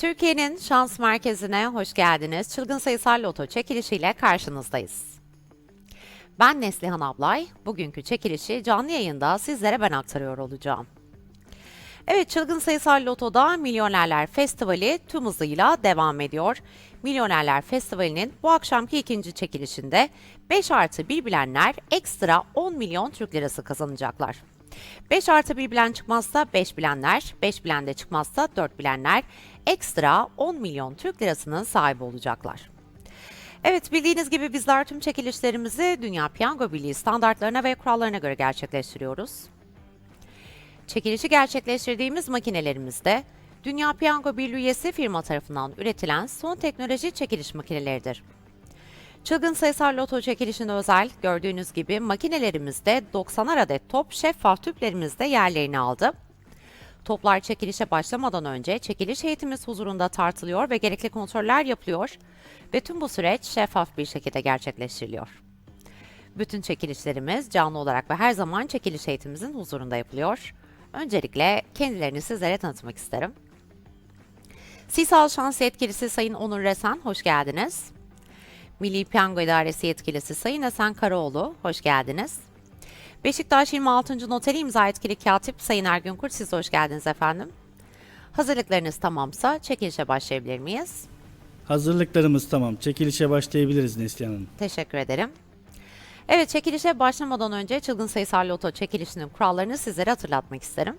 Türkiye'nin şans merkezine hoş geldiniz. Çılgın sayısal loto çekilişiyle karşınızdayız. Ben Neslihan Ablay. Bugünkü çekilişi canlı yayında sizlere ben aktarıyor olacağım. Evet, Çılgın Sayısal Loto'da Milyonerler Festivali tüm hızıyla devam ediyor. Milyonerler Festivali'nin bu akşamki ikinci çekilişinde 5 artı 1 bilenler ekstra 10 milyon Türk lirası kazanacaklar. 5 artı 1 bilen çıkmazsa 5 bilenler, 5 bilen de çıkmazsa 4 bilenler ekstra 10 milyon Türk lirasının sahibi olacaklar. Evet bildiğiniz gibi bizler tüm çekilişlerimizi Dünya Piyango Birliği standartlarına ve kurallarına göre gerçekleştiriyoruz. Çekilişi gerçekleştirdiğimiz makinelerimizde Dünya Piyango Birliği üyesi firma tarafından üretilen son teknoloji çekiliş makineleridir. Çılgın sayısal loto çekilişine özel gördüğünüz gibi makinelerimizde 90'ar adet top şeffaf tüplerimizde yerlerini aldı. Toplar çekilişe başlamadan önce çekiliş heyetimiz huzurunda tartılıyor ve gerekli kontroller yapılıyor ve tüm bu süreç şeffaf bir şekilde gerçekleştiriliyor. Bütün çekilişlerimiz canlı olarak ve her zaman çekiliş heyetimizin huzurunda yapılıyor. Öncelikle kendilerini sizlere tanıtmak isterim. Sisal Şans Yetkilisi Sayın Onur Resen, hoş geldiniz. Milli Piyango İdaresi Yetkilisi Sayın Esen Karaoğlu, hoş geldiniz. Beşiktaş 26. Noteri imza etkili katip Sayın Ergün Kurt, siz hoş geldiniz efendim. Hazırlıklarınız tamamsa çekilişe başlayabilir miyiz? Hazırlıklarımız tamam. Çekilişe başlayabiliriz Neslihan Hanım. Teşekkür ederim. Evet, çekilişe başlamadan önce Çılgın Sayısal Loto çekilişinin kurallarını sizlere hatırlatmak isterim.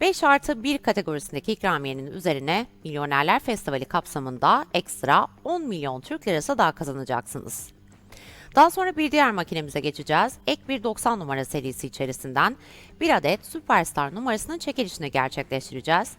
5 artı 1 kategorisindeki ikramiyenin üzerine Milyonerler Festivali kapsamında ekstra 10 milyon Türk lirası daha kazanacaksınız. Daha sonra bir diğer makinemize geçeceğiz. Ek bir 90 numara serisi içerisinden bir adet Superstar numarasının çekilişini gerçekleştireceğiz.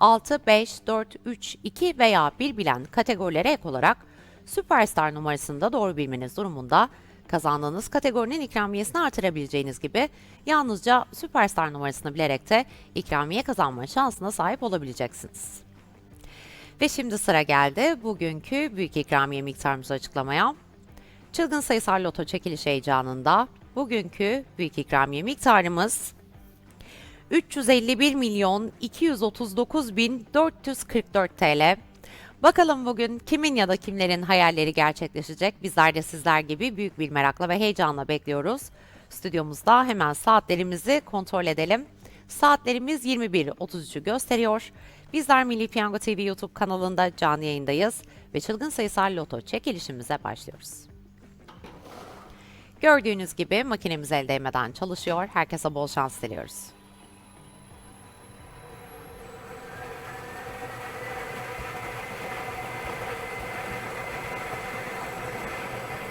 6, 5, 4, 3, 2 veya 1 bilen kategorilere ek olarak Superstar numarasını da doğru bilmeniz durumunda kazandığınız kategorinin ikramiyesini artırabileceğiniz gibi yalnızca Superstar numarasını bilerek de ikramiye kazanma şansına sahip olabileceksiniz. Ve şimdi sıra geldi bugünkü büyük ikramiye miktarımızı açıklamaya. Çılgın sayısal loto çekiliş heyecanında bugünkü büyük ikramiye miktarımız 351 milyon 239 bin 444 TL. Bakalım bugün kimin ya da kimlerin hayalleri gerçekleşecek? Bizler de sizler gibi büyük bir merakla ve heyecanla bekliyoruz. Stüdyomuzda hemen saatlerimizi kontrol edelim. Saatlerimiz 21.33'ü gösteriyor. Bizler Milli Piyango TV YouTube kanalında canlı yayındayız ve çılgın sayısal loto çekilişimize başlıyoruz. Gördüğünüz gibi makinemiz el değmeden çalışıyor. Herkese bol şans diliyoruz.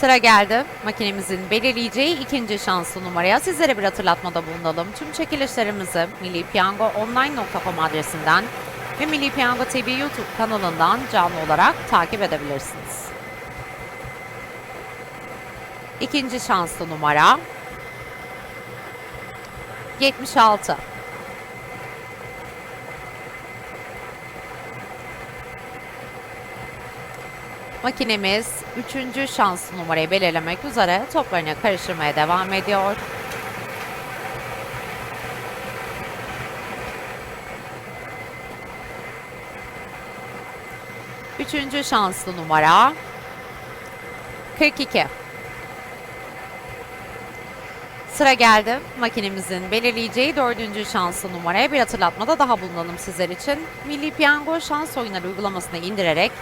Sıra geldi. Makinemizin belirleyeceği ikinci şanslı numaraya sizlere bir hatırlatmada bulunalım. Tüm çekilişlerimizi millipiyangoonline.com adresinden ve Milli Piyango TV YouTube kanalından canlı olarak takip edebilirsiniz. İkinci şanslı numara 76. Makinemiz 3. şanslı numarayı belirlemek üzere toplarını karıştırmaya devam ediyor. Üçüncü şanslı numara 42. Sıra geldi. Makinemizin belirleyeceği dördüncü şanslı numaraya bir hatırlatmada daha bulunalım sizler için. Milli Piyango şans oyunları uygulamasını indirerek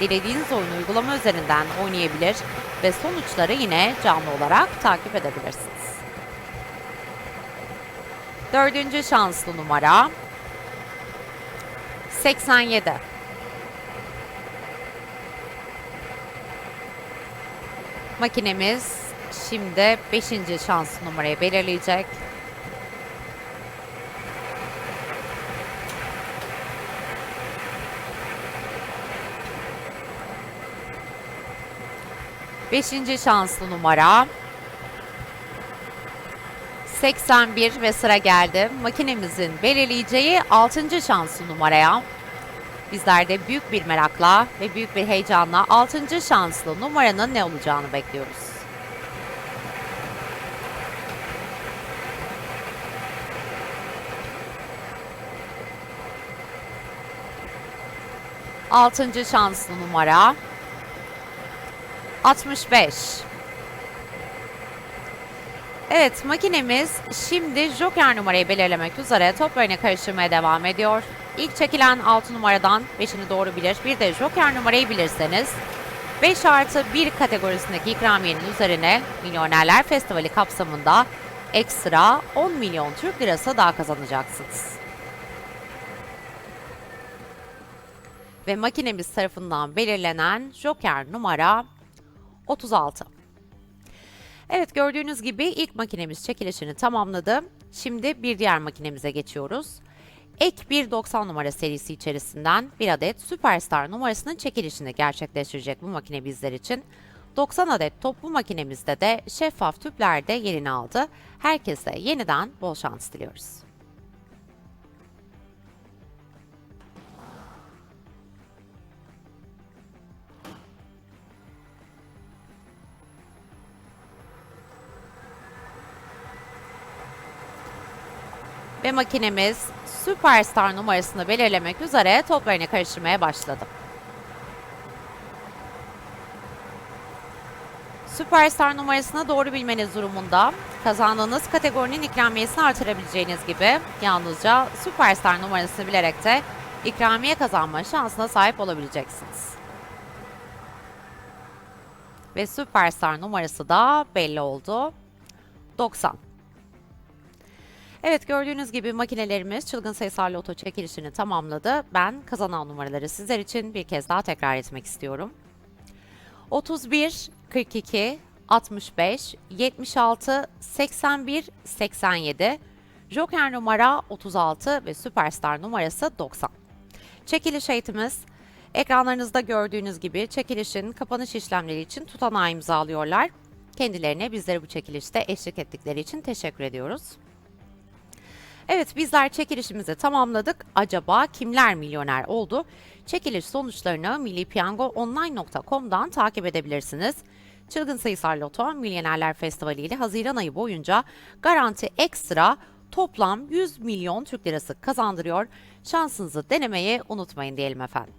dilediğiniz oyunu uygulama üzerinden oynayabilir ve sonuçları yine canlı olarak takip edebilirsiniz. Dördüncü şanslı numara 87. Makinemiz şimdi 5. şanslı numarayı belirleyecek. Beşinci şanslı numara 81 ve sıra geldi. Makinemizin belirleyeceği 6. şanslı numaraya. Bizler de büyük bir merakla ve büyük bir heyecanla 6. şanslı numaranın ne olacağını bekliyoruz. Altıncı şanslı numara 65. Evet makinemiz şimdi joker numarayı belirlemek üzere toplarını karıştırmaya devam ediyor. İlk çekilen 6 numaradan 5'ini doğru bilir. Bir de joker numarayı bilirseniz 5 artı 1 kategorisindeki ikramiyenin üzerine Milyonerler Festivali kapsamında ekstra 10 milyon Türk lirası daha kazanacaksınız. Ve makinemiz tarafından belirlenen joker numara 36. Evet gördüğünüz gibi ilk makinemiz çekilişini tamamladı. Şimdi bir diğer makinemize geçiyoruz. Ek 190 numara serisi içerisinden bir adet Superstar numarasının çekilişini gerçekleştirecek bu makine bizler için. 90 adet toplu makinemizde de şeffaf tüplerde yerini aldı. Herkese yeniden bol şans diliyoruz. Ve makinemiz Superstar numarasını belirlemek üzere toplarını karıştırmaya başladı. Superstar numarasını doğru bilmeniz durumunda kazandığınız kategorinin ikramiyesini artırabileceğiniz gibi yalnızca Superstar numarasını bilerek de ikramiye kazanma şansına sahip olabileceksiniz. Ve Superstar numarası da belli oldu. 90. Evet gördüğünüz gibi makinelerimiz çılgın sayısal loto çekilişini tamamladı. Ben kazanan numaraları sizler için bir kez daha tekrar etmek istiyorum. 31, 42, 65, 76, 81, 87, Joker numara 36 ve Superstar numarası 90. Çekiliş eğitimiz ekranlarınızda gördüğünüz gibi çekilişin kapanış işlemleri için tutanağı imzalıyorlar. Kendilerine bizlere bu çekilişte eşlik ettikleri için teşekkür ediyoruz. Evet bizler çekilişimizi tamamladık. Acaba kimler milyoner oldu? Çekiliş sonuçlarını millipiyangoonline.com'dan takip edebilirsiniz. Çılgın Sayısal Loto Milyonerler Festivali ile Haziran ayı boyunca garanti ekstra toplam 100 milyon Türk lirası kazandırıyor. Şansınızı denemeyi unutmayın diyelim efendim.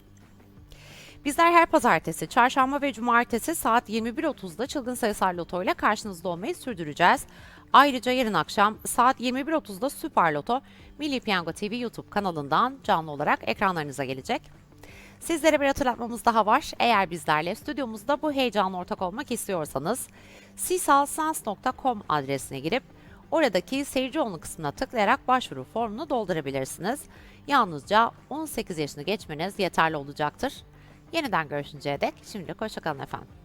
Bizler her pazartesi, çarşamba ve cumartesi saat 21.30'da Çılgın Sayısal Loto ile karşınızda olmayı sürdüreceğiz. Ayrıca yarın akşam saat 21.30'da Süper Loto Milli Piyango TV YouTube kanalından canlı olarak ekranlarınıza gelecek. Sizlere bir hatırlatmamız daha var. Eğer bizlerle stüdyomuzda bu heyecanla ortak olmak istiyorsanız sisalsans.com adresine girip oradaki seyirci olun kısmına tıklayarak başvuru formunu doldurabilirsiniz. Yalnızca 18 yaşını geçmeniz yeterli olacaktır. Yeniden görüşünceye dek şimdilik hoşçakalın efendim.